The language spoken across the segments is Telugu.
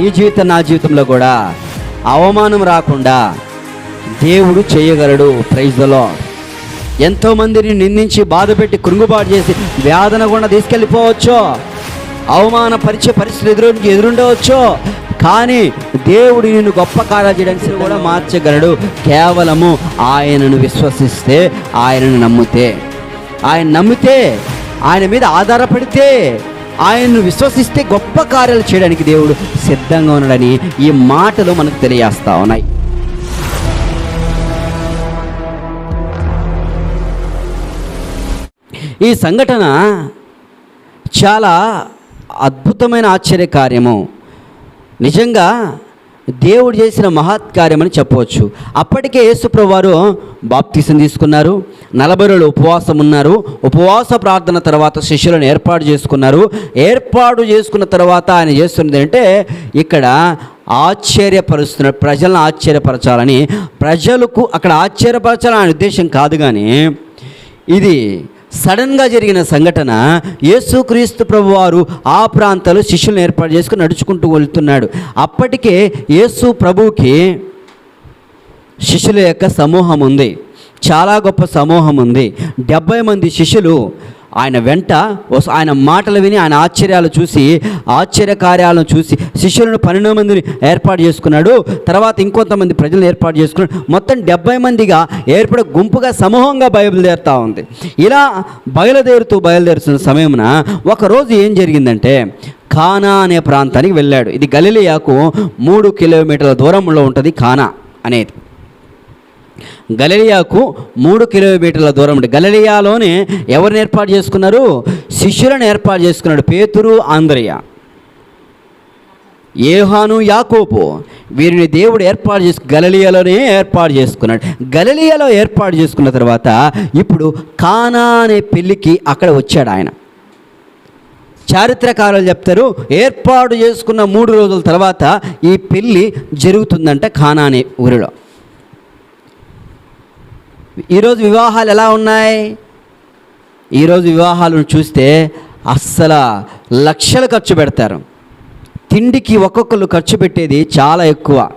ఈ జీవితం నా జీవితంలో కూడా అవమానం రాకుండా దేవుడు చేయగలడు. ప్రైజ్లో ఎంతోమందిని నిందించి బాధపెట్టి కృంగుబాటు చేసి వేదన గుండా తీసుకెళ్ళిపోవచ్చో. అవమానపరిచే పరిస్థితులు ఎదురు ఎదురుండవచ్చో. కానీ దేవుడు నిన్ను గొప్ప కార్యాలు చేయడానికి కూడా మార్చగలడు. కేవలము ఆయనను విశ్వసిస్తే ఆయనను నమ్మితే. ఆయన నమ్మితే ఆయన మీద ఆధారపడితే ఆయన్ను విశ్వసిస్తే గొప్ప కార్యాలు చేయడానికి దేవుడు సిద్ధంగా ఉన్నాడని ఈ మాటలు మనకు తెలియజేస్తా ఉన్నాయి. ఈ సంఘటన చాలా అద్భుతమైన ఆశ్చర్య కార్యము నిజంగా దేవుడు చేసిన మహత్కార్యమని చెప్పవచ్చు. అప్పటికే యేసుప్రభు వారు బాప్తీసం తీసుకున్నారు. నలభై రోజులు ఉపవాసం ఉన్నారు. ఉపవాస ప్రార్థన తర్వాత శిష్యులను ఏర్పాటు చేసుకున్నారు. ఏర్పాటు చేసుకున్న తర్వాత ఆయన చేస్తున్నది అంటే ఇక్కడ ఆశ్చర్యపరుస్తున్న ప్రజలను ఆశ్చర్యపరచాలని ప్రజలకు అక్కడ ఆశ్చర్యపరచాలని ఉద్దేశం కాదు కానీ ఇది సడన్గా జరిగిన సంఘటన యేసుక్రీస్తు ప్రభు వారు ఆ ప్రాంతాల్లో శిష్యులను ఏర్పాటు చేసుకుని నడుచుకుంటూ వెళ్తున్నాడు. అప్పటికే యేసు ప్రభువుకి శిష్యుల యొక్క సమూహం ఉంది. చాలా గొప్ప సమూహం ఉంది. డెబ్బై మంది శిష్యులు ఆయన వెంట ఆయన మాటలు విని ఆయన ఆశ్చర్యాలు చూసి ఆశ్చర్య కార్యాలను చూసి శిష్యులను పన్నెండు మందిని ఏర్పాటు చేసుకున్నాడు. తర్వాత ఇంకొంతమంది ప్రజలను ఏర్పాటు చేసుకున్నాడు. మొత్తం డెబ్బై మందిగా ఏర్పడే గుంపుగా సమూహంగా బయలుదేరుతూ ఉంది. ఇలా బయలుదేరుతూ బయలుదేరుతున్న సమయమున ఒకరోజు ఏం జరిగిందంటే ఖానా అనే ప్రాంతానికి వెళ్ళాడు. ఇది గలిలియాకు మూడు కిలోమీటర్ల దూరంలో ఉంటుంది ఖానా అనేది. గలలియాకు మూడు కిలోమీటర్ల దూరం ఉంది గలలియాలోనే ఎవరిని ఏర్పాటు చేసుకున్నారు? శిష్యులను ఏర్పాటు చేసుకున్నాడు పేతురు ఆంధ్రయ ఏహాను యాకోపు వీరిని దేవుడు ఏర్పాటు చేసు గలలియాలోనే ఏర్పాటు చేసుకున్నాడు. గలలియాలో ఏర్పాటు చేసుకున్న తర్వాత ఇప్పుడు కానా అనే పెళ్ళికి అక్కడ వచ్చాడు ఆయన. చారిత్రకారులు చెప్తారు ఏర్పాటు చేసుకున్న మూడు రోజుల తర్వాత ఈ పెళ్ళి జరుగుతుందంట ఖానా అనే ఊరిలో. ఈరోజు వివాహాలు ఎలా ఉన్నాయి? ఈరోజు వివాహాలను చూస్తే అస్సలు లక్షలు ఖర్చు పెడతారు. తిండికి ఒక్కొక్కరు ఖర్చు పెట్టేది చాలా ఎక్కువ.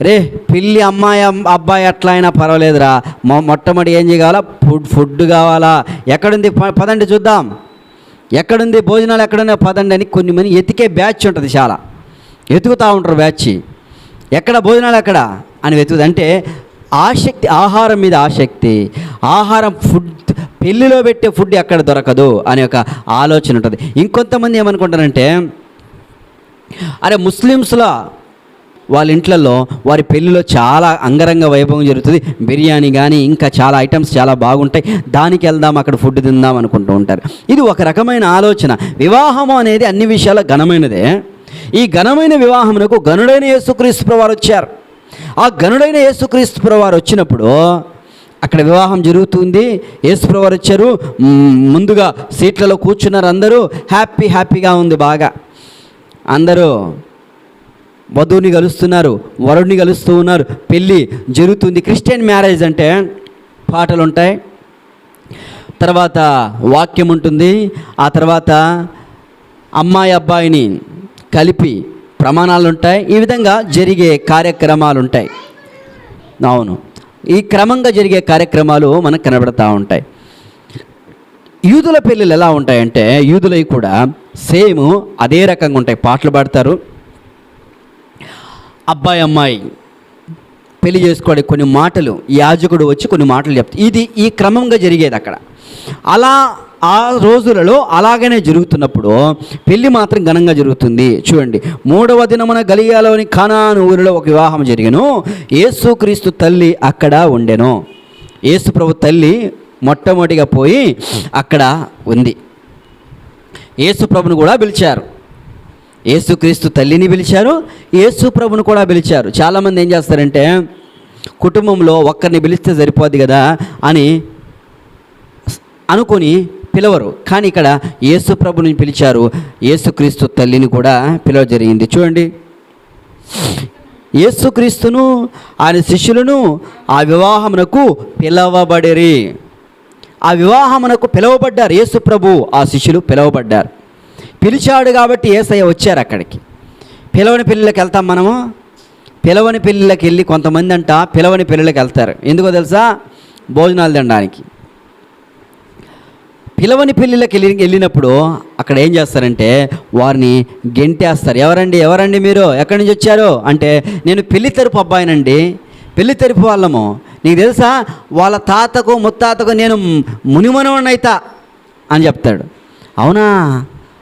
రే పిల్లి అమ్మాయి అబ్బాయి అట్లా అయినా పర్వాలేదురా. మొ మొట్టమొదటి ఏం చేయాలా ఫుడ్ ఫుడ్ కావాలా? ఎక్కడుంది? ప- పదండి చూద్దాం. ఎక్కడుంది? భోజనాలు ఎక్కడున్నా పదండి అని కొన్ని మంది ఎతికే బ్యాచ్ ఉంటుంది చాలా. ఎతుకుతూ ఉంటారు బ్యాచ్. ఎక్కడ భోజనాలు ఎక్కడ? అని వెతుకుది అంటే ఆసక్తి ఆహారం మీద ఆసక్తి ఆహారం ఫుడ్ పెళ్ళిలో పెట్టే ఫుడ్ ఎక్కడ దొరకదు అనే ఒక ఆలోచన ఉంటుంది. ఇంకొంతమంది ఏమనుకుంటారంటే అరే ముస్లిమ్స్లో వాళ్ళ ఇంట్లలో వారి పెళ్ళిలో చాలా అంగరంగ వైభవం జరుగుతుంది. బిర్యానీ కానీ ఇంకా చాలా ఐటమ్స్ చాలా బాగుంటాయి. దానికి వెళ్దాం అక్కడ ఫుడ్ తిందాం అనుకుంటూ ఉంటారు. ఇది ఒక రకమైన ఆలోచన. వివాహము అనేది అన్ని విషయాల ఘనమైనదే. ఈ ఘనమైన వివాహమునకు గనుడైన యేసుక్రీస్తు వారు వచ్చారు. ఆ గనుడైన యేసుక్రీస్తు వారు వచ్చినప్పుడు అక్కడ వివాహం జరుగుతుంది. యేసుప్రభు వారు వచ్చారు. ముందుగా సీట్లలో కూర్చున్నారు అందరూ. హ్యాపీ హ్యాపీగా ఉంది బాగా. అందరూ వధువుని కలుస్తున్నారు వరుడిని కలుస్తూ ఉన్నారు. పెళ్ళి జరుగుతుంది. క్రిస్టియన్ మ్యారేజ్ అంటే పాటలు ఉంటాయి తర్వాత వాక్యం ఉంటుంది. ఆ తర్వాత అమ్మాయి అబ్బాయిని కలిపి ప్రమాణాలు ఉంటాయి ఈ విధంగా జరిగే కార్యక్రమాలు ఉంటాయి అవును. ఈ క్రమంగా జరిగే కార్యక్రమాలు మనకు కనబడతా ఉంటాయి. యూదుల పెళ్ళిళ్ళు ఎలా ఉంటాయంటే యూదులవి కూడా సేమ్ అదే రకంగా ఉంటాయి. పాటలు పాడతారు. అబ్బాయి అమ్మాయి పెళ్ళి చేసుకోవడానికి కొన్ని మాటలు యాజకుడు వచ్చి కొన్ని మాటలు చెప్తారు. ఇది ఈ క్రమంగా జరిగేది అక్కడ. అలా ఆ రోజులలో అలాగనే జరుగుతున్నప్పుడు పెళ్ళి మాత్రం ఘనంగా జరుగుతుంది. చూడండి. మూడవ దినమున గలియాలోని ఖానాను ఊరిలో ఒక వివాహం జరిగను. యేసుక్రీస్తు తల్లి అక్కడ ఉండెను. యేసు ప్రభు తల్లి మొట్టమొదటిగా పోయి అక్కడ ఉంది. యేసు ప్రభును కూడా పిలిచారు. యేసుక్రీస్తు తల్లిని పిలిచారు. యేసు ప్రభును కూడా పిలిచారు. చాలామంది ఏం చేస్తారంటే కుటుంబంలో ఒక్కరిని పిలిస్తే సరిపోద్ది కదా అని అనుకొని పిలవరు. కానీ ఇక్కడ యేసు ప్రభుని పిలిచారు. యేసుక్రీస్తు తల్లిని కూడా పిలవ జరిగింది. చూడండి. యేసుక్రీస్తును ఆయన శిష్యులను ఆ వివాహమునకు పిలవబడిరి. ఆ వివాహమునకు పిలువబడ్డారు. యేసు ప్రభు ఆ శిష్యులు పిలువబడ్డారు. పిలిచాడు కాబట్టి ఏసయ్య వచ్చారు అక్కడికి. పిలవని పెళ్ళిళ్ళకి వెళ్తాం మనము. పిలవని పెళ్ళిళ్ళకి వెళ్ళి కొంతమంది అంట పిలవని పెళ్ళిళ్ళకి వెళ్తారు. ఎందుకో తెలుసా? భోజనాలు తినడానికి. పిలవని పెళ్ళిళ్ళకి వెళ్ళి వెళ్ళినప్పుడు అక్కడ ఏం చేస్తారంటే వారిని గెంటేస్తారు. ఎవరండి? ఎవరండి మీరు? ఎక్కడి నుంచి వచ్చారు? అంటే నేను పెళ్ళి తరపు అబ్బాయినండి. పెళ్ళి తరపు వాళ్ళము. నీకు తెలుసా? వాళ్ళ తాతకు ముత్తాతకు నేను మునిమనవనైతా అని చెప్తాడు. అవునా?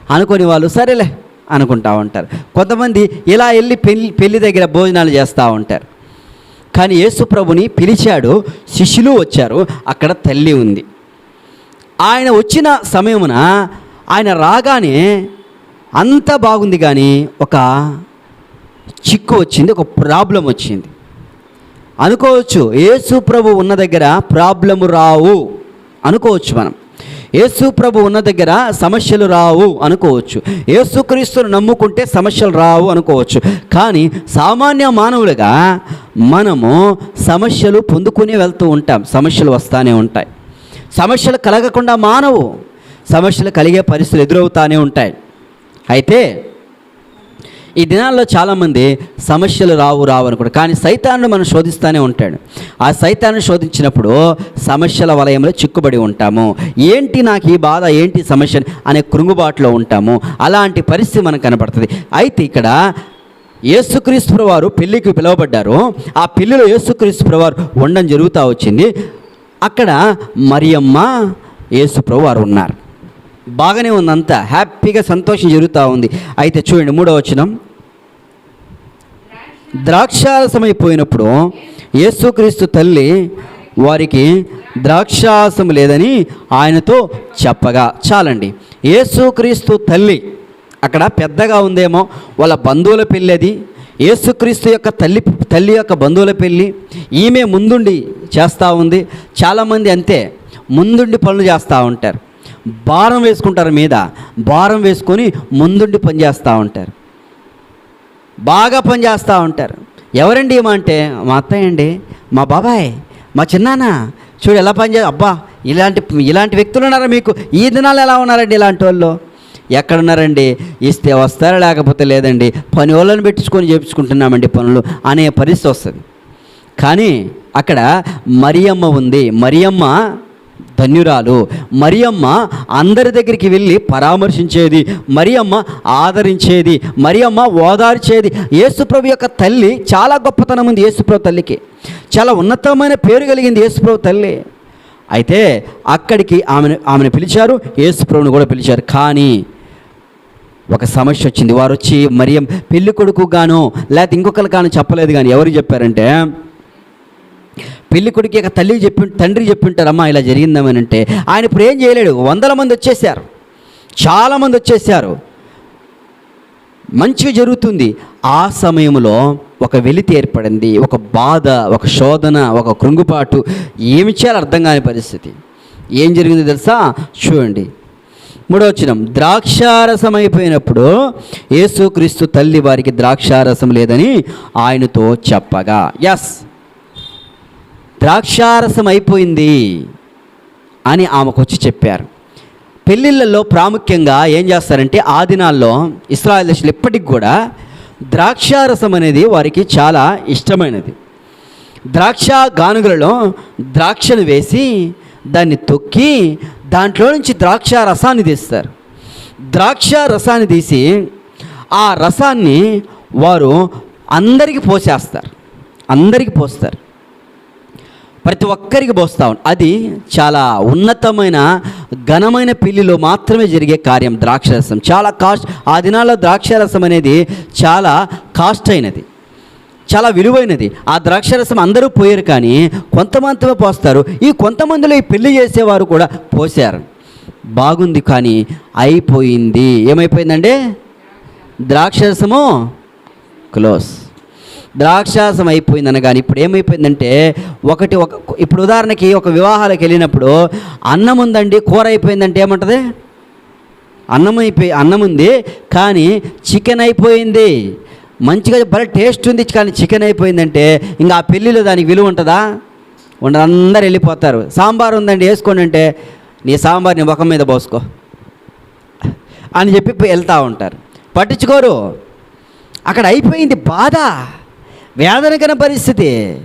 అనుకొని వాళ్ళు సరేలే అనుకుంటా ఉంటారు. కొంతమంది ఇలా వెళ్ళి పెళ్ళి పెళ్ళి దగ్గర భోజనాలు చేస్తూ ఉంటారు. కానీ యేసు ప్రభుని పిలిచాడు శిష్యులు వచ్చారు. అక్కడ తల్లి ఉంది. ఆయన వచ్చిన సమయమున ఆయన రాగానే అంత బాగుంది కానీ ఒక చిక్కు వచ్చింది ఒక ప్రాబ్లం వచ్చింది. అనుకోవచ్చు యేసు ప్రభు ఉన్న దగ్గర ప్రాబ్లము రావు అనుకోవచ్చు మనం. యేసు ప్రభు ఉన్న దగ్గర సమస్యలు రావు అనుకోవచ్చు. యేసుక్రీస్తును నమ్ముకుంటే సమస్యలు రావు అనుకోవచ్చు. కానీ సామాన్య మానవులుగా మనము సమస్యలు పొందుకునే వెళ్తూ ఉంటాం సమస్యలు వస్తూనే ఉంటాయి. సమస్యలు కలగకుండా మానవు. సమస్యలు కలిగే పరిస్థితులు ఎదురవుతానే ఉంటాయి. అయితే ఈ దినాల్లో చాలామంది సమస్యలు రావు రావు అనుకుంటారు. కానీ సైతాన్ని మనం శోధిస్తూనే ఉంటాడు. ఆ సైతాన్ని శోధించినప్పుడు సమస్యల వలయంలో చిక్కుబడి ఉంటాము. ఏంటి నాకు ఈ బాధ ఏంటి సమస్య అనే కృంగుబాటులో ఉంటాము. అలాంటి పరిస్థితి మనకు కనపడుతుంది. అయితే ఇక్కడ యేసుక్రీస్తు వారు పెళ్ళికి పిలువబడ్డారు. ఆ పెళ్ళిలో యేసుక్రీస్తు వారు ఉండడం జరుగుతూ వచ్చింది. అక్కడ మరియమ్మ యేసుప్రభు వారు ఉన్నారు. బాగానే ఉందంతా. హ్యాపీగా సంతోషం జరుగుతూ ఉంది. అయితే చూడండి మూడో వచనం. ద్రాక్షారసం అయిపోయినప్పుడు యేసుక్రీస్తు తల్లి వారికి ద్రాక్షారసం లేదని ఆయనతో చెప్పగా. చాలండి. యేసుక్రీస్తు తల్లి అక్కడ పెద్దగా ఉందేమో వాళ్ళ బంధువుల పెళ్ళి అది యేసుక్రీస్తు యొక్క తల్లి తల్లి యొక్క బంధువుల పెళ్ళి. ఈమె ముందుండి చేస్తూ ఉంది. చాలామంది అంతే. ముందుండి పనులు చేస్తూ ఉంటారు. భారం వేసుకుంటారు మీద. భారం వేసుకొని ముందుండి పని చేస్తూ ఉంటారు. బాగా పని చేస్తూ ఉంటారు. ఎవరండి ఏమో అంటే? మా అత్తయ్య అండి. మా బాబాయ్. మా చిన్నాన్న. చూడు ఎలా పనిచే అబ్బా ఇలాంటి ఇలాంటి వ్యక్తులు ఉన్నారా మీకు? ఈ దినాలు ఎలా ఉన్నారండి ఇలాంటి వాళ్ళు? ఎక్కడున్నారండి? ఇస్తే వస్తారా లేకపోతే లేదండి? పని వాళ్ళని పెట్టించుకొని చేపించుకుంటున్నామండి పనులు. అనే పరిస్థితి వస్తుంది. కానీ అక్కడ మరియమ్మ ఉంది. మరియమ్మ ధన్యురాలు. మరియమ్మ అందరి దగ్గరికి వెళ్ళి పరామర్శించేది. మరియమ్మ ఆదరించేది. మరియమ్మ ఓదార్చేది. యేసుప్రభు యొక్క తల్లి చాలా గొప్పతనం ఉంది యేసుప్రభు తల్లికి. చాలా ఉన్నతమైన పేరు కలిగింది యేసుప్రభు తల్లి. అయితే అక్కడికి ఆమెను ఆమెను పిలిచారు. యేసుప్రభుని కూడా పిలిచారు. కానీ ఒక సమస్య వచ్చింది. వారు వచ్చి మరియం పెళ్ళి కొడుకు గాను లేకపోతే ఇంకొకరు గాను చెప్పలేదు కానీ ఎవరు చెప్పారంటే పెళ్ళి కొడుకు యొక్క తల్లి చెప్పి తండ్రి చెప్పింటారు అమ్మా ఇలా జరిగిందామని అంటే ఆయన ఇప్పుడు ఏం చేయలేడు. వందల మంది వచ్చేసారు. చాలామంది వచ్చేసారు. మంచిగా జరుగుతుంది. ఆ సమయంలో ఒక వెలితి ఏర్పడింది. ఒక బాధ ఒక శోధన ఒక కృంగుపాటు ఏమి చేయాలో అర్థం కాని పరిస్థితి. ఏం జరిగిందో తెలుసా? చూడండి. మూడవచనం ద్రాక్షారసం అయిపోయినప్పుడు యేసుక్రీస్తు తల్లి వారికి ద్రాక్షారసం లేదని ఆయనతో చెప్పగా. ఎస్ ద్రాక్షారసం అయిపోయింది అని ఆమెకు వచ్చి చెప్పారు. పెళ్ళిళ్ళల్లో ప్రాముఖ్యంగా ఏం చేస్తారంటే ఆ దినాల్లో ఇస్రాయల్ దేశాలు ఇప్పటికి కూడా ద్రాక్షారసం అనేది వారికి చాలా ఇష్టమైనది. ద్రాక్ష గానుగలలో ద్రాక్షను వేసి దాన్ని తొక్కి దాంట్లో నుంచి ద్రాక్ష రసాన్ని తీస్తారు. ద్రాక్ష రసాన్ని తీసి ఆ రసాన్ని వారు అందరికీ పోసేస్తారు. అందరికీ పోస్తారు. ప్రతి ఒక్కరికి పోస్తా ఉంటారు అది చాలా ఉన్నతమైన ఘనమైన పెళ్ళిలో మాత్రమే జరిగే కార్యం ద్రాక్షరసం. చాలా కాస్ట్ ఆ దినాల్లో ద్రాక్షరసం అనేది చాలా కాస్ట్ అయినది. చాలా విలువైనది. ఆ ద్రాక్షరసం అందరూ పోయారు కానీ కొంతమంది పోస్తారు. ఈ కొంతమందిలో ఈ పెళ్ళి చేసేవారు కూడా పోసారు. బాగుంది కానీ అయిపోయింది. ఏమైపోయిందంటే ద్రాక్షరసము క్లోజ్. ద్రాక్షాసం అయిపోయింది అనగాని ఇప్పుడు ఏమైపోయిందంటే ఒకటి ఒక ఇప్పుడు ఉదాహరణకి ఒక వివాహాలకు వెళ్ళినప్పుడు అన్నం ఉందండి కూర అయిపోయిందంటే ఏమంటుంది? అన్నం అయిపోయి అన్నం ఉంది కానీ చికెన్ అయిపోయింది. మంచిగా భలే టేస్ట్ ఉంది కానీ చికెన్ అయిపోయిందంటే ఇంకా ఆ పెళ్ళిలో దానికి విలువ ఉంటుందా? ఉండదు అందరు వెళ్ళిపోతారు. సాంబార్ ఉందండి వేసుకోండి అంటే నీ సాంబార్ని ముఖం మీద పోసుకో అని చెప్పి వెళ్తూ ఉంటారు. పట్టించుకోరు. అక్కడ అయిపోయింది బాధ. వేదనకర పరిస్థితి.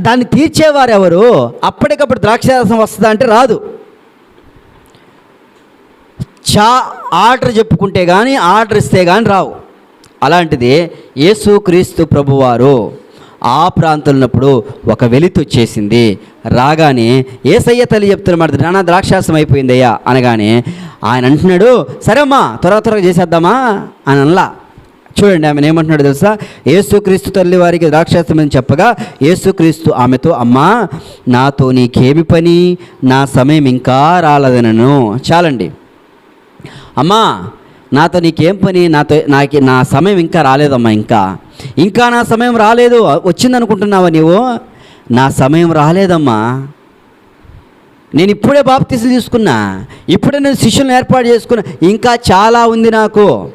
దాన్ని తీర్చేవారు ఎవరు? అప్పటికప్పుడు ద్రాక్షారసం వస్తుందా అంటే రాదు. చా ఆర్డర్ చెప్పుకుంటే కానీ ఆర్డర్ ఇస్తే కానీ రావు. అలాంటిది యేసుక్రీస్తు ప్రభువారు ఆ ప్రాంతంలో ఉన్నప్పుడు ఒక వెలితి వచ్చేసింది. రాగానే ఏసయ్య తల్లి చెప్తున్నమాట నాన్న ద్రాక్షాసం అయిపోయిందయ్యా అనగానే ఆయన అంటున్నాడు సరే అమ్మా త్వర త్వరగా చేసేద్దామా అని అనలా. చూడండి ఆమె ఏమంటున్నాడు తెలుసా? యేసుక్రీస్తు తల్లి వారికి ద్రాక్షాసం చెప్పగా యేసుక్రీస్తు ఆమెతో అమ్మా నాతో నీకేమి పని? నా సమయం ఇంకా రాలేదనను. చాలండి. అమ్మా నాతో నీకేం పని? నాతో నాకు నా సమయం ఇంకా రాలేదమ్మా ఇంకా. ఇంకా నా సమయం రాలేదు. వచ్చిందనుకుంటున్నావా నీవు? నా సమయం రాలేదమ్మా. నేను ఇప్పుడే బాప్తీసులు తీసుకున్నా. ఇప్పుడే నేను శిష్యులను ఏర్పాటు చేసుకున్నా. ఇంకా చాలా ఉంది నాకు.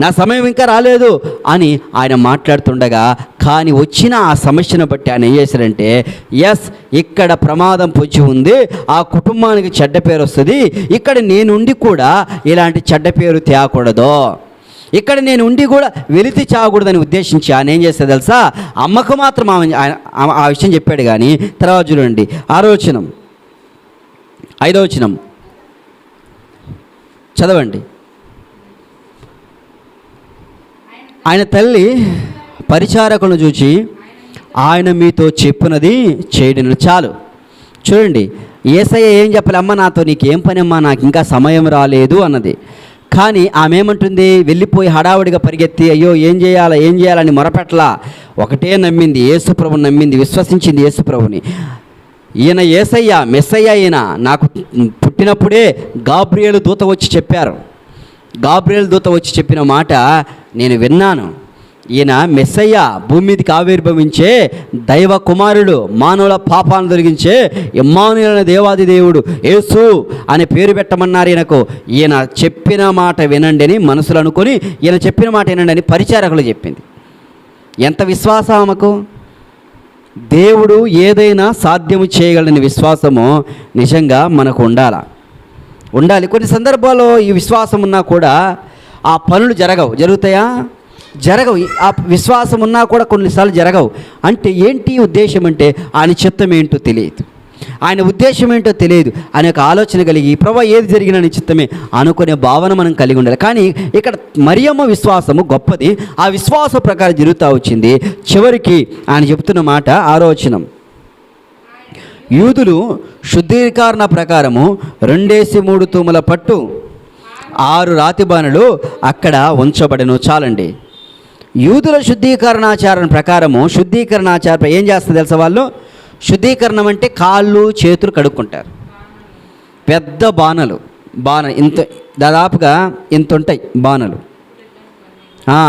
నా సమయం ఇంకా రాలేదు అని ఆయన మాట్లాడుతుండగా కానీ వచ్చిన ఆ సమస్యను బట్టి ఆయన ఏం చేశారంటే ఎస్ ఇక్కడ ప్రమాదం పొంచి ఉంది ఆ కుటుంబానికి చెడ్డ పేరు వస్తుంది ఇక్కడ నేనుండి కూడా ఇలాంటి చెడ్డ పేరు తేకూడదు. ఇక్కడ నేను ఉండి కూడా వెలితి చాకూడదని ఉద్దేశించి ఆయన ఏం చేస్తా తెలుసా? అమ్మకు మాత్రం ఆమె- ఆయన- ఆ- ఆ విషయం చెప్పాడు కానీ తర్వాత చూడండి ఆరోచనం ఐదవచనం చదవండి. ఆయన తల్లి పరిచారకులను చూచి ఆయన మీతో చెప్పినది చేయడం చాలు. చూడండి ఏసయ్య ఏం చెప్పలే అమ్మ నాతో నీకేం పని అమ్మా నాకు ఇంకా సమయం రాలేదు అన్నది. కానీ ఆమె ఏమంటుంది వెళ్ళిపోయి హడావుడిగా పరిగెత్తి అయ్యో ఏం చేయాలా ఏం చేయాలని మొరపెట్టలా. ఒకటే నమ్మింది యేసుప్రభు నమ్మింది విశ్వసించింది యేసుప్రభుని ఈయన ఏసయ్య మెస్సయ్య ఈయన నాకు పుట్టినప్పుడే గాబ్రియలు దూత వచ్చి చెప్పారు. గాబ్రియల్ దూత వచ్చి చెప్పిన మాట నేను విన్నాను. ఈయన మెస్సయ్య భూమి మీదకి ఆవిర్భవించే దైవ కుమారుడు మానవుల పాపాలను తొలగించే ఇమ్మానుయల దేవాది దేవుడు యేసు అనే పేరు పెట్టమన్నారు ఈయనకు. ఈయన చెప్పిన మాట వినండి అని మనసులు అనుకొని ఈయన చెప్పిన మాట వినండి అని పరిచారకులు చెప్పింది. ఎంత విశ్వాసం ఆమెకు? దేవుడు ఏదైనా సాధ్యము చేయగలని విశ్వాసము నిజంగా మనకు ఉండాల? ఉండాలి. కొన్ని సందర్భాల్లో ఈ విశ్వాసం ఉన్నా కూడా ఆ పనులు జరగవు. జరుగుతాయా? జరగవు. ఆ విశ్వాసం ఉన్నా కూడా కొన్నిసార్లు జరగవు. అంటే ఏంటి ఉద్దేశం అంటే ఆయన చిత్తం ఏంటో తెలియదు. ఆయన ఉద్దేశం ఏంటో తెలియదు. ఆయన యొక్క ఆలోచన కలిగి ప్రభా ఏది జరిగినా నీ చిత్తమే అనుకునే భావన మనం కలిగి ఉండాలి. కానీ ఇక్కడ మరియమ్మ విశ్వాసము గొప్పది. ఆ విశ్వాస ప్రకారం జరుగుతూ వచ్చింది. చివరికి ఆయన చెప్తున్న మాట ఆలోచనం. యూదులు శుద్ధీకరణ ప్రకారము రెండేసి మూడు తూముల పట్టు ఆరు రాతి బాణలు అక్కడ ఉంచబడను. చాలండి. యూదుల శుద్ధీకరణాచారం ప్రకారము శుద్ధీకరణాచారం ఏం చేస్తుంది తెలుసా వాళ్ళు? శుద్ధీకరణం అంటే కాళ్ళు చేతులు కడుక్కుంటారు. పెద్ద బాణలు. బాణ ఇంత దాదాపుగా ఇంత ఉంటాయి బాణలు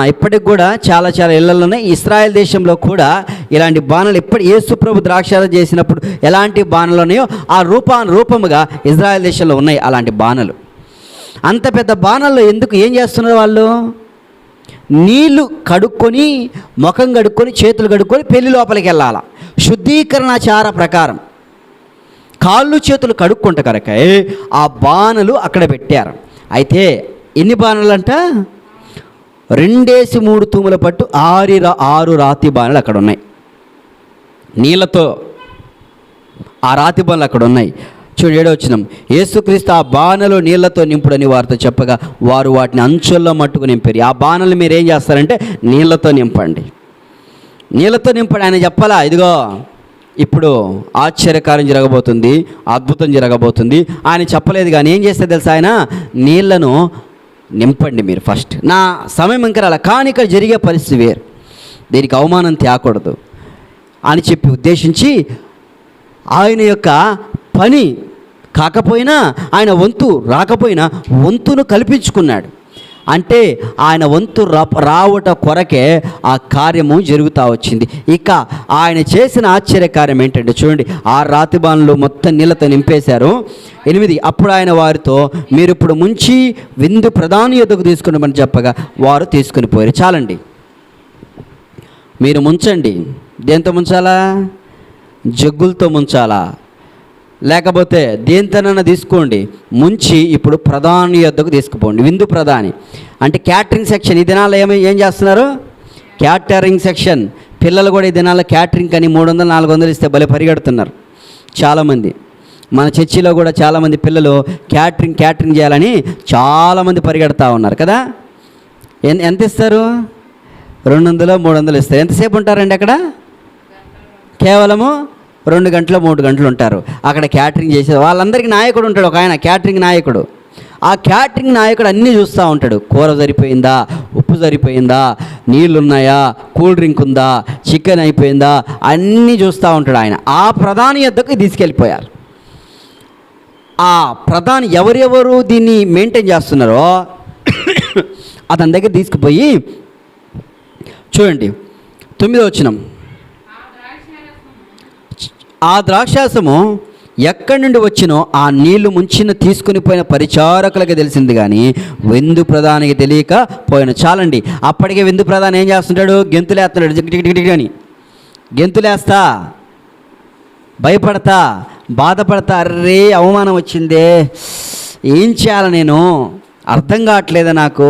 ఇప్పటికి కూడా చాలా చాలా ఇళ్ళలోనే ఇస్రాయల్ దేశంలో కూడా ఇలాంటి బాణలు ఇప్పటి యేసుప్రభు ద్రాక్షారం చేసినప్పుడు ఎలాంటి బాణలు ఉన్నాయో ఆ రూపా రూపముగా ఇజ్రాయెల్ దేశంలో ఉన్నాయి అలాంటి బాణలు. అంత పెద్ద బాణల్లో ఎందుకు ఏం చేస్తున్నారు వాళ్ళు? నీళ్ళు కడుక్కొని ముఖం కడుక్కొని చేతులు కడుక్కొని పెళ్ళి లోపలికి వెళ్ళాల? శుద్ధీకరణాచార ప్రకారం. కాళ్ళు చేతులు కడుక్కుంట కనుక ఆ బాణలు అక్కడ పెట్టారు. అయితే ఎన్ని బాణలు అంట రెండేసి మూడు తూముల పట్టు ఆరు ఆరు రాతి బాణలు అక్కడ ఉన్నాయి. నీళ్ళతో ఆ రాతి బాణలు అక్కడ ఉన్నాయి. చూడు ఏడో వచ్చినాం యేసుక్రీస్తు ఆ బాణలు నీళ్ళతో నింపుడని వారితో చెప్పగా వారు వాటిని అంచుల్లో మట్టుకు నింపారు. ఆ బాణలు మీరు ఏం చేస్తారంటే నీళ్ళతో నింపండి. నీళ్ళతో నింపండి ఆయన చెప్పాలా? ఇదిగో ఇప్పుడు ఆశ్చర్యకారం జరగబోతుంది అద్భుతం జరగబోతుంది. ఆయన చెప్పలేదు కానీ ఏం చేస్తే తెలుసా ఆయన? నీళ్ళను నింపండి మీరు ఫస్ట్. నా సమయం ఇంకా రాలే. కానీ ఇక్కడ జరిగే పరిస్థితి వేరు. దీనికి అవమానం తేకూడదు అని చెప్పి ఉద్దేశించి ఆయన యొక్క పని కాకపోయినా ఆయన వంతు రాకపోయినా వంతును కల్పించుకున్నాడు. అంటే ఆయన వంతు రా రావట కొరకే ఆ కార్యము జరుగుతూ వచ్చింది. ఇక ఆయన చేసిన ఆశ్చర్య కార్యం ఏంటంటే చూడండి ఆ రాతి బాణలు మొత్తం నీళ్ళతో నింపేశారు. ఎనిమిది అప్పుడు ఆయన వారితో మీరు ఇప్పుడు ముంచి విందు ప్రధాని ఎదుగు తీసుకున్నామని చెప్పగా వారు తీసుకుని పోయారు. చాలండి. మీరు ముంచండి. దేంతో ముంచాలా? జగ్గులతో ముంచాలా? లేకపోతే దేంతనన్నా తీసుకోండి. ముంచి ఇప్పుడు ప్రధాని యొద్దకు తీసుకుపోండి. విందు ప్రధాని. అంటే క్యాటరింగ్ సెక్షన్ ఈ దినాల్లో ఏమి ఏం చేస్తున్నారు? Catering section. పిల్లలు కూడా ఈ దినాల్లో క్యాటరింగ్ అని మూడు వందలు నాలుగు వందలు ఇస్తే భలే పరిగెడుతున్నారు. చాలామంది. మన చర్చిలో కూడా చాలామంది పిల్లలు క్యాటరింగ్ క్యాటరింగ్ చేయాలని చాలామంది పరిగెడతా ఉన్నారు కదా? ఎంత ఇస్తారు? రెండు వందలు మూడు వందలు ఇస్తారు. ఎంతసేపు ఉంటారండి అక్కడ? కేవలము రెండు గంటలు మూడు గంటలు ఉంటారు. అక్కడ క్యాటరింగ్ చేసే వాళ్ళందరికీ నాయకుడు ఉంటాడు. ఒక ఆయన క్యాటరింగ్ నాయకుడు. ఆ క్యాటరింగ్ నాయకుడు అన్నీ చూస్తూ ఉంటాడు. కూర సరిపోయిందా? ఉప్పు సరిపోయిందా? నీళ్ళు ఉన్నాయా కూల్ డ్రింక్ ఉందా? చికెన్ అయిపోయిందా? అన్నీ చూస్తూ ఉంటాడు ఆయన. ఆ ప్రధాని యొద్దకు తీసుకెళ్ళిపోయారు. ఆ ప్రధాని ఎవరెవరు దీన్ని మెయింటైన్ చేస్తున్నారో అతని దగ్గర తీసుకుపోయి చూడండి. తొమ్మిదో వచ్చినాం ఆ ద్రాక్షాసము ఎక్కడి నుండి వచ్చినో ఆ నీళ్ళు ముంచిన తీసుకుని పోయిన పరిచారకులకి తెలిసింది కానీ వెందు ప్రధానికి తెలియక పోయిన చాలండి. అప్పటికే వెందు ప్రధాని ఏం చేస్తుంటాడు? గెంతులేస్తున్నాడు జిగ్ అని. గెంతులేస్తా భయపడతా బాధపడతా అర్రే అవమానం వచ్చిందే ఏం చేయాలి నేను? అర్థం కావట్లేదు నాకు?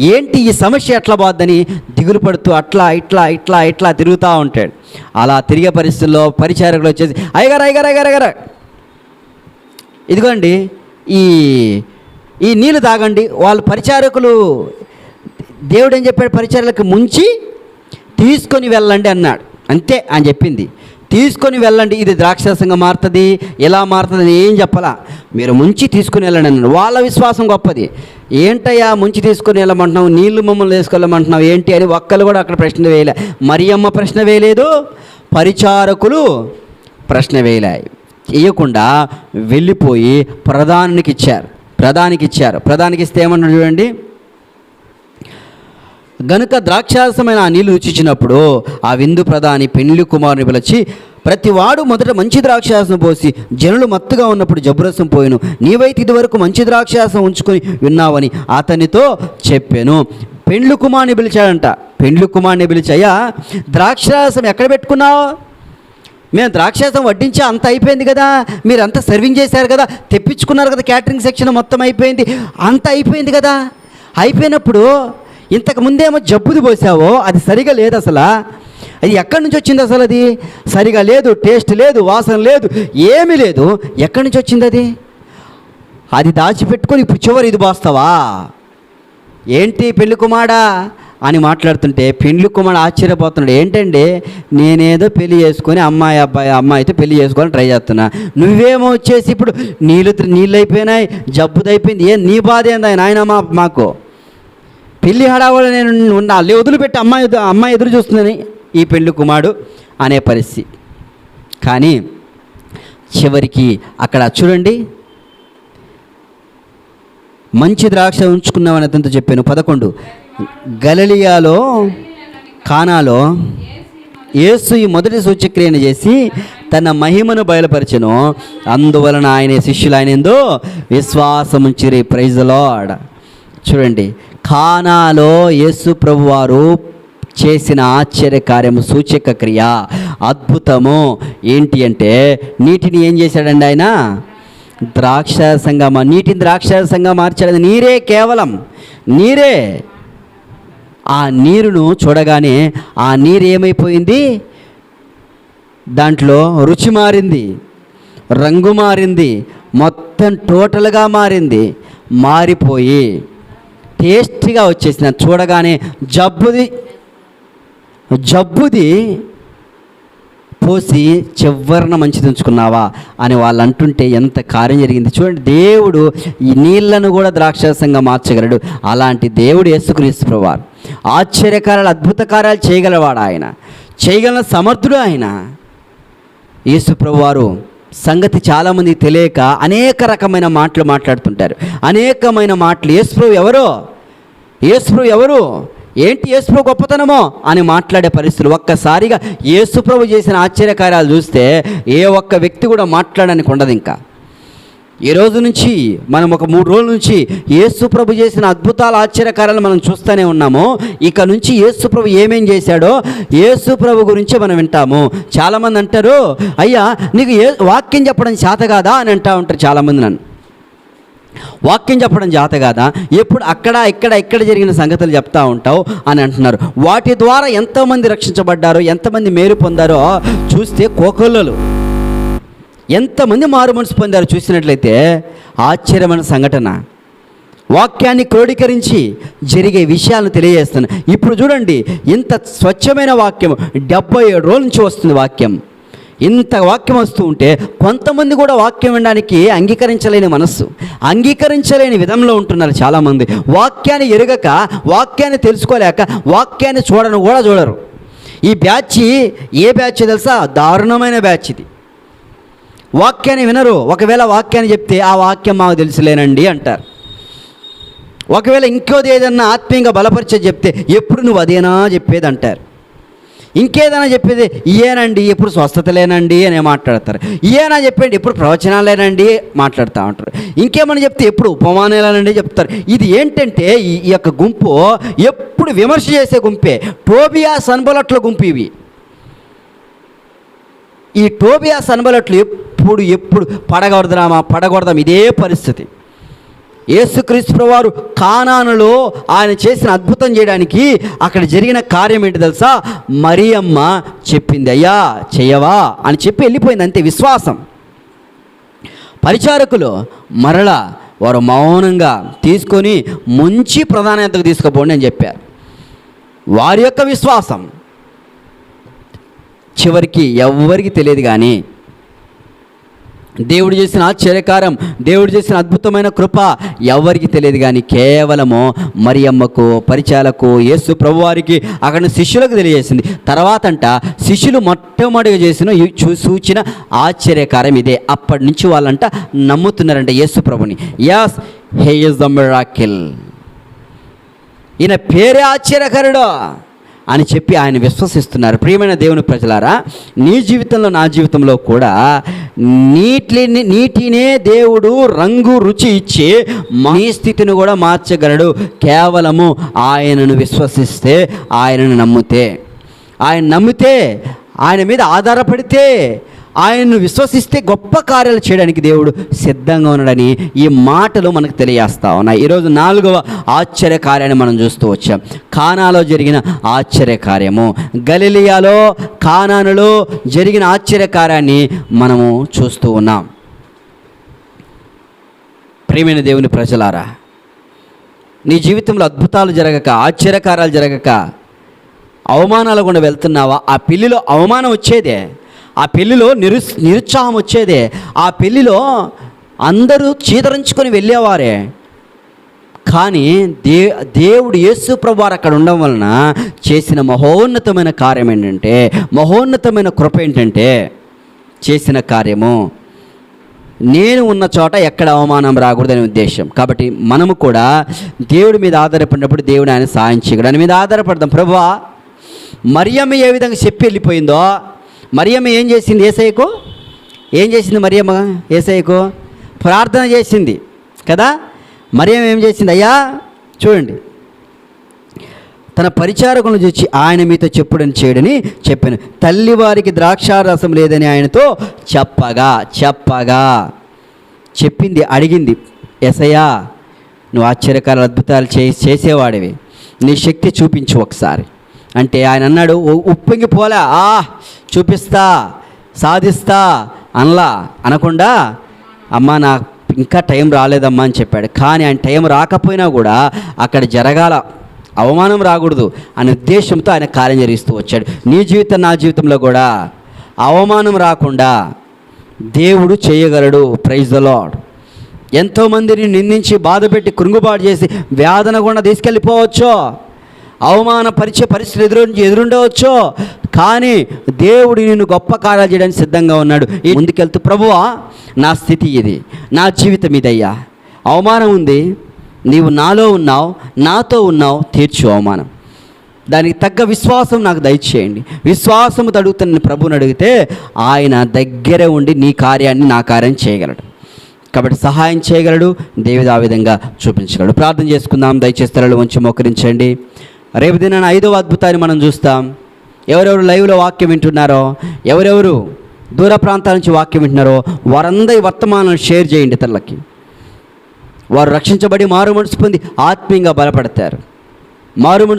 ఏంటి ఈ సమస్య ఎట్లా పోద్దని? దిగులు పడుతూ అట్లా ఇట్లా ఇట్లా ఇట్లా తిరుగుతూ ఉంటాడు. అలా తిరిగే పరిస్థితుల్లో పరిచారకులు వచ్చేసి అయ్యగారు అయ్యగారు అయ్యగారు అయ్యగారు. ఇదిగోండి ఈ ఈ నీళ్ళు తాగండి. వాళ్ళు పరిచారకులు దేవుడు ఏం చెప్పాడు? పరిచారకులకు ముంచి తీసుకొని వెళ్ళండి అన్నాడు. అంతే అని చెప్పింది. తీసుకొని వెళ్ళండి. ఇది ద్రాక్షరసంగా మారుతుంది ఎలా మారుతుంది అని ఏం చెప్పాలా? మీరు ముంచి తీసుకుని వెళ్ళండి అన్నాడు. వాళ్ళ విశ్వాసం గొప్పది. ఏంటయ్యా ముంచి తీసుకొని వెళ్ళమంటున్నావు? నీళ్ళు మమ్మల్ని వేసుకెళ్ళమంటున్నావు ఏంటి అని ఒక్కరు కూడా అక్కడ ప్రశ్న వేయలే. మరియమ్మ ప్రశ్న వేయలేదు పరిచారకులు ప్రశ్న వేయలే వేయకుండా వెళ్ళిపోయి ప్రధానికి ఇచ్చారు. ప్రధానికి ఇచ్చారు. ప్రధానికి ఇస్తే ఏమన్నాడు చూడండి? గనుక ద్రాక్షారసమైన ఆ నీళ్ళు రుచించినప్పుడు ఆ విందు ప్రధాని పెండ్లి కుమారుని పిలిచి ప్రతివాడు మొదట మంచి ద్రాక్షాసం పోసి జనులు మత్తుగా ఉన్నప్పుడు జబ్బురసం పోయిను. నీవైతే ఇదివరకు మంచి ద్రాక్షాసం ఉంచుకొని విన్నావని అతనితో చెప్పాను. పెండ్లు కుమార్ని పిలిచాడంట. పెండ్లు కుమార్ని పిలిచి ద్రాక్షాసం ఎక్కడ పెట్టుకున్నావు? మేము ద్రాక్షాసం వడ్డించి అంత అయిపోయింది కదా. మీరు అంతా సర్వింగ్ చేశారు కదా. తెప్పించుకున్నారు కదా క్యాటరింగ్ సెక్షన్ మొత్తం అయిపోయింది. అంత అయిపోయింది కదా. అయిపోయినప్పుడు ఇంతకు ముందేమో జబ్బుది పోసావో అది సరిగా లేదు అసలు. అది ఎక్కడి నుంచి వచ్చింది అసలు అది? సరిగా లేదు టేస్ట్ లేదు వాసన లేదు ఏమీ లేదు. ఎక్కడి నుంచి వచ్చింది అది? అది దాచిపెట్టుకొని ఇప్పుడు చివరి ఇది పోస్తావా? ఏంటి పెళ్ళి కుమాడా అని మాట్లాడుతుంటే పెళ్ళి కుమారుడు ఆశ్చర్యపోతున్నాడు. ఏంటండి? నేనేదో పెళ్ళి చేసుకొని అమ్మాయి అబ్బాయి అమ్మాయితో పెళ్ళి చేసుకొని ట్రై చేస్తున్నా. నువ్వేమో వచ్చేసి ఇప్పుడు నీళ్ళు నీళ్ళు అయిపోయినాయి జబ్బుది అయిపోయింది ఏం నీ బాధ ఏందా నాయన మా మాకు? పెళ్ళి హడావుడు నేను ఉన్నా వదిలిపెట్టి అమ్మాయి అమ్మాయి ఎదురు చూస్తుందని ఈ పెళ్ళి కుమారుడు అనే పరిస్థితి. కానీ చివరికి అక్కడ చూడండి. మంచి ద్రాక్ష ఉంచుకున్నామని అతనితో చెప్పాను. పదకొండు. గలలియాలో కానాలో యేసు ఈ మొదటి సూచక్రియను చేసి తన మహిమను బయలుపరిచను. అందువలన ఆయన శిష్యులు ఆయన ఎందో విశ్వాసముంచిరి. ప్రైజ్ చూడండి. కానాలో యేసు ప్రభువారు చేసిన ఆశ్చర్య కార్యము సూచక క్రియ అద్భుతము ఏంటి అంటే నీటిని ఏం చేశాడండి ఆయన? ద్రాక్షరసంగా నీటిని ద్రాక్షరసంగా మార్చాడు. నీరే కేవలం. నీరే. ఆ నీరును చూడగానే ఆ నీరు ఏమైపోయింది? దాంట్లో రుచి మారింది రంగు మారింది మొత్తం టోటల్గా మారింది మారిపోయి టేస్టీగా వచ్చేసింది. చూడగానే జబ్బుది జబ్బుది పోసి చివరిన మంచి ఉంచుకున్నావా అని వాళ్ళు అంటుంటే ఎంత కార్యం జరిగింది. చూడండి దేవుడు ఈ నీళ్ళను కూడా ద్రాక్షరసంగా మార్చగలడు. అలాంటి దేవుడు యేసుక్రీస్తు ప్రభువారు. ఆశ్చర్యకారాలు అద్భుత కార్యాలు చేయగలవాడు ఆయన. చేయగల సమర్థుడు ఆయన. యేసు ప్రభువారు సంగతి చాలామంది తెలియక అనేక రకమైన మాటలు మాట్లాడుతుంటారు. అనేకమైన మాటలు. యేసుప్రభు ఎవరో? యేసుప్రభు ఎవరు? ఏంటి యేసుప్రభు గొప్పతనమో? అని మాట్లాడే పరిస్థితులు. ఒక్కసారిగా యేసుప్రభు చేసిన ఆశ్చర్యకార్యాలు చూస్తే ఏ ఒక్క వ్యక్తి కూడా మాట్లాడడానికి ఉండదు ఇంకా. ఈ రోజు నుంచి మనం ఒక మూడు రోజుల నుంచి యేసుప్రభు చేసిన అద్భుతాల ఆశ్చర్యకారాలు మనం చూస్తూనే ఉన్నాము. ఇక నుంచి యేసుప్రభు ఏమేం చేశాడో యేసుప్రభు గురించి మనం వింటాము. చాలామంది అంటారు అయ్యా నీకు ఏ వాక్యం చెప్పడం చేత కాదా? అని అంటా ఉంటారు చాలామంది నన్ను. వాక్యం చెప్పడం జాత కాదా? ఎప్పుడు అక్కడ ఇక్కడ ఇక్కడ జరిగిన సంగతులు చెప్తా ఉంటావు అని అంటున్నారు. వాటి ద్వారా ఎంతమంది రక్షించబడ్డారో ఎంతమంది మేలు పొందారో చూస్తే కోకొల్లలు. ఎంతమంది మారు మనసు పొందారో చూసినట్లయితే ఆశ్చర్యమైన సంఘటన. వాక్యాన్ని క్రోడీకరించి జరిగే విషయాలను తెలియజేస్తాను ఇప్పుడు చూడండి ఇంత స్వచ్ఛమైన వాక్యం డెబ్బై ఏడు రోజుల నుంచి వస్తుంది వాక్యం. ఇంత వాక్యం వస్తూ ఉంటే కొంతమంది కూడా వాక్యం వినడానికి అంగీకరించలేని మనస్సు అంగీకరించలేని విధంలో ఉంటున్నారు చాలామంది. వాక్యాన్ని ఎరగక వాక్యాన్ని తెలుసుకోలేక వాక్యాన్ని చూడను కూడా చూడరు. ఈ బ్యాచ్ ఏ బ్యాచ్ తెలుసా? దారుణమైన బ్యాచ్ ఇది వాక్యాన్ని వినరు. ఒకవేళ వాక్యాన్ని చెప్తే ఆ వాక్యం మాకు తెలుసులేనండి అంటారు. ఒకవేళ ఇంకోది ఏదన్నా ఆత్మీయంగా బలపరిచేది చెప్తే ఎప్పుడు నువ్వు అదేనా చెప్పేది అంటారు ఇంకేదైనా చెప్పేది ఇయేనండి ఎప్పుడు స్వస్థత లేనండి అని మాట్లాడతారు. ఇయేనా చెప్పండి ఎప్పుడు ప్రవచనాలేనండి మాట్లాడుతూ ఉంటారు. ఇంకేమని చెప్తే ఎప్పుడు ఉపమానాలేనండి చెప్తారు. ఇది ఏంటంటే ఈ ఈ యొక్క గుంపు ఎప్పుడు విమర్శ చేసే గుంపే. టోబియా సన్బలట్ల గుంపు ఇవి. ఈ టోబియా సన్బలట్లు ఎప్పుడు ఎప్పుడు పడగొడదామా పడగొడదాం ఇదే పరిస్థితి. యేసుక్రీస్తు వారు కానానులో ఆయన చేసిన అద్భుతం చేయడానికి అక్కడ జరిగిన కార్యం ఏంటి తెలుసా? మరియమ్మ చెప్పింది అయ్యా చేయవా? అని చెప్పి వెళ్ళిపోయింది అంతే విశ్వాసం. పరిచారకులు మరలా వారు మౌనంగా తీసుకొని ముంచి ప్రధానతకు తీసుకుపోండి అని చెప్పారు. వారి యొక్క విశ్వాసం చివరికి ఎవ్వరికి తెలియదు కానీ దేవుడు చేసిన ఆశ్చర్యకారం దేవుడు చేసిన అద్భుతమైన కృప ఎవరికి తెలియదు కానీ కేవలము మరియమ్మకు పరిచాలకు యేసు ప్రభువారికి అక్కడ శిష్యులకు తెలియజేసింది. తర్వాత అంట శిష్యులు మొట్టమొదటిగా చేసిన సూచిన ఆశ్చర్యకారం ఇదే. అప్పటి నుంచి వాళ్ళంట నమ్ముతున్నారంట యేసు ప్రభుని. Yes he is the miracle. ఈయన పేరే ఆశ్చర్యకరుడు. అని చెప్పి ఆయన విశ్వసిస్తున్నారు. ప్రియమైన దేవుని ప్రజలారా నీ జీవితంలో నా జీవితంలో కూడా నీటిని నీటినే దేవుడు రంగు రుచి ఇచ్చి మీ స్థితిని కూడా మార్చగలడు. కేవలము ఆయనను విశ్వసిస్తే ఆయనను నమ్మితే. ఆయన నమ్మితే ఆయన మీద ఆధారపడితే ఆయన్ను విశ్వసిస్తే గొప్ప కార్యాలు చేయడానికి దేవుడు సిద్ధంగా ఉన్నాడని ఈ మాటలు మనకు తెలియజేస్తా ఉన్నాయి. ఈరోజు నాలుగవ ఆశ్చర్య కార్యాన్ని మనం చూస్తూ వచ్చాం. కానాలో జరిగిన ఆశ్చర్య కార్యము. గలిలియాలో కానానులో జరిగిన ఆశ్చర్య కార్యాన్ని మనము చూస్తూ ఉన్నాం. ప్రేమైన దేవుని ప్రజలారా నీ జీవితంలో అద్భుతాలు జరగక ఆశ్చర్యకారాలు జరగక అవమానాలు గుండా వెళ్తున్నావా? ఆ పెళ్ళిలో అవమానం వచ్చేదే. ఆ పెళ్ళిలో నిరు నిరుత్సాహం వచ్చేదే. ఆ పెళ్ళిలో అందరూ చీదరించుకొని వెళ్ళేవారే. కానీ దే దేవుడు యేసు ప్రభువారు అక్కడ ఉండడం వలన చేసిన మహోన్నతమైన కార్యం ఏంటంటే మహోన్నతమైన కృప ఏంటంటే చేసిన కార్యము. నేను ఉన్న చోట ఎక్కడ అవమానం రాకూడదనే ఉద్దేశం. కాబట్టి మనము కూడా దేవుడి మీద ఆధారపడినప్పుడు దేవుడు ఆయన సాయం చేయగలడు. ఆయన మీద ఆధారపడదాం. ప్రభువా మరియమ్మ ఏ విధంగా చెప్పి వెళ్ళిపోయిందో మరియమ్మ ఏం చేసింది? ఏసైకు ఏం చేసింది మరియమ్మ? ఏసైకు ప్రార్థన చేసింది కదా? మరియమ్మ ఏం చేసింది? అయ్యా చూడండి. తన పరిచారకులను చూచి ఆయన మీతో చెప్పుడని చేయడని చెప్పాను. తల్లి వారికి ద్రాక్షారసం లేదని ఆయనతో చెప్పగా చెప్పగా. చెప్పింది అడిగింది ఎసయా నువ్వు ఆశ్చర్యకాల అద్భుతాలు చేసి చేసేవాడివి. నీ శక్తి చూపించు ఒకసారి. అంటే ఆయన అన్నాడు "ఉ- ఉప్పొంగిపోలే ఆ చూపిస్తా సాధిస్తా అనలా అనకుండా అమ్మా నా ఇంకా టైం రాలేదమ్మా అని చెప్పాడు. కానీ ఆయన టైం రాకపోయినా కూడా అక్కడ జరగాల అవమానం రాకూడదు అనే ఉద్దేశంతో ఆయన కార్యం జరిగిస్తూ వచ్చాడు. నీ జీవితం నా జీవితంలో కూడా అవమానం రాకుండా దేవుడు చేయగలడు. ప్రైజ్ ద లాడ్ ఎంతోమందిని నిందించి బాధపెట్టి కృంగుబాటు చేసి వేదన గుండా తీసుకెళ్ళిపోవచ్చు. అవమానపరిచే పరిస్థితులు ఎదురు ఎదురుండవచ్చో? కానీ దేవుడు నిన్ను గొప్ప కార్యాలు చేయడానికి సిద్ధంగా ఉన్నాడు. ఈ ముందుకెళ్తూ ప్రభువా నా స్థితి ఇది. నా జీవితం ఇదయ్యా. అవమానం ఉంది. నీవు నాలో ఉన్నావు. నాతో ఉన్నావు. తీర్చు అవమానం. దానికి తగ్గ విశ్వాసం నాకు దయచేయండి. విశ్వాసము తడుగుతున్న ప్రభుని అడిగితే ఆయన దగ్గర ఉండి నీ కార్యాన్ని నా కార్యం చేయగలడు. కాబట్టి సహాయం చేయగలడు. దేవుడు ఆ విధంగా చూపించగలడు. ప్రార్థన చేసుకుందాం. దయచేసి తరలు వంచి మోకరించండి. రేపు దినాన ఐదవ అద్భుతాన్ని మనం చూస్తాం. ఎవరెవరు లైవ్లో వాక్యం వింటున్నారో ఎవరెవరు దూర ప్రాంతాల నుంచి వాక్యం వింటున్నారో వారందరి వర్తమానం షేర్ చేయండి ఇతరులకి వారు రక్షించబడి మారు మనసు పొంది ఆత్మీయంగా బలపడతారు. మారు మనసు